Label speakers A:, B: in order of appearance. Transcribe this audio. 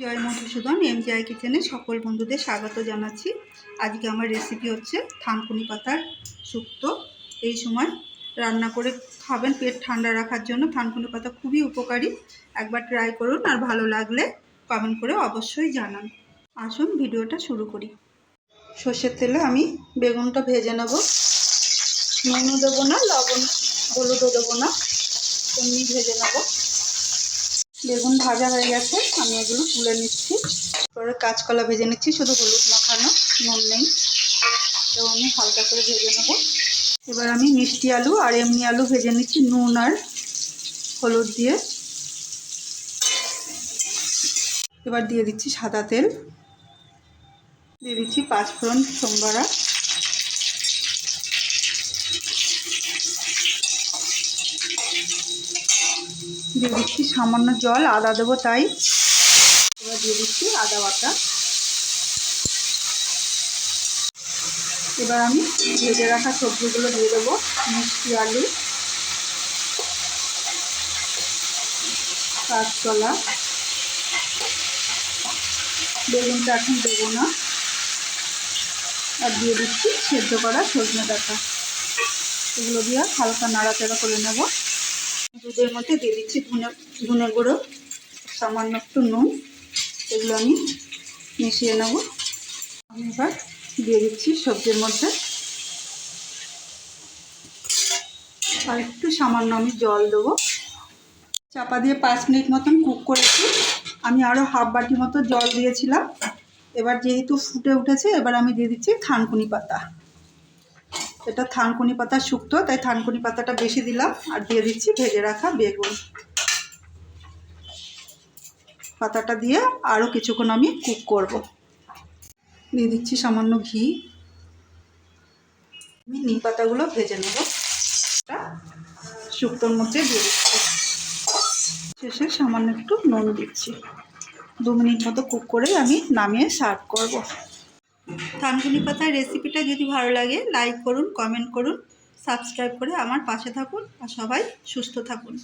A: জয় Madhusudan M জয় কিচেনে সকল বন্ধুদের স্বাগত জানাচ্ছি। আজকে আমার রেসিপি হচ্ছে থানকুনি পাতার শুক্তো। এই সময় রান্না করে খাবেন, পেট ঠান্ডা রাখার জন্য। থানকুনি পাতা খুবই উপকারী। একবার ট্রাই করুন, আর ভালো লাগলে কমেন্ট করে অবশ্যই জানান। আসুন, ভিডিওটা শুরু করি। সর্ষের তেলে আমি বেগুনটা ভেজে নেব। নুনও দেবো না, লবণ, হলুদও দেবো না, এমনি ভেজে নেব। বেগুন ভাজা হয়ে গেছে, আমি এগুলো তুলে নিচ্ছি। পরে কাঁচকলা ভেজে নিচ্ছি, শুধু হলুদ মাখানো, নুন নেই। তো আমি হালকা করে ভেজে নেব। এবার আমি মিষ্টি আলু আর এমনি আলু ভেজে নিচ্ছি, নুন আর হলুদ দিয়ে। এবার দিয়ে দিচ্ছি সাদা তেল। দিয়ে দিচ্ছি পাঁচফোড়ন সোমবারা। দিয়ে দিচ্ছি সামান্য জল, আদা দেবো তাই। এবার দিয়ে দিচ্ছি আদা বাটা। এবার আমি ভেজে রাখা সবজিগুলো দিয়ে দেবো, মিষ্টি আলু, কাঁচকলা। বেগুনটা এখন দেবো না। আর দিয়ে দিচ্ছি সেদ্ধ করা সজনে ডাটা। এগুলো দিয়ে হালকা নাড়াচাড়া করে নেব। দুধের মধ্যে দিয়ে দিচ্ছি ধনে ধনে গুঁড়ো, সামান্য একটু নুন, এগুলো আমি মিশিয়ে নেব। আমি এবার দিয়ে দিচ্ছি সবজির মধ্যে। আর একটু সামান্য আমি জল দেবো। চাপা দিয়ে পাঁচ মিনিট মতন কুক করেছি। আমি আরও হাফ বাটি মতো জল দিয়েছিলাম। এবার যেহেতু ফুটে উঠেছে, এবার আমি দিয়ে দিচ্ছি থানকুনি পাতা। এটা থানকুনি পাতা শুক্তো, তাই থানকুনি পাতাটা বেশি দিলাম আর দিয়ে দিচ্ছি ভেজে রাখা বেগুন। পাতাটা দিয়ে আরও কিছুক্ষণ আমি কুক করব। দিয়ে দিচ্ছি সামান্য ঘি। আমি নিম পাতাগুলো ভেজে নেব। শুক্তোর মধ্যে দিয়ে দিচ্ছি। শেষে সামান্য একটু নুন দিচ্ছি। দু মিনিট মতো কুক করে আমি নামিয়ে সার্ভ করব। থানকুনি পাতার রেসিপিটা যদি ভালো লাগে লাইক করুন কমেন্ট করুন সাবস্ক্রাইব করে আমার পাশে থাকুন, আর সবাই সুস্থ থাকুন।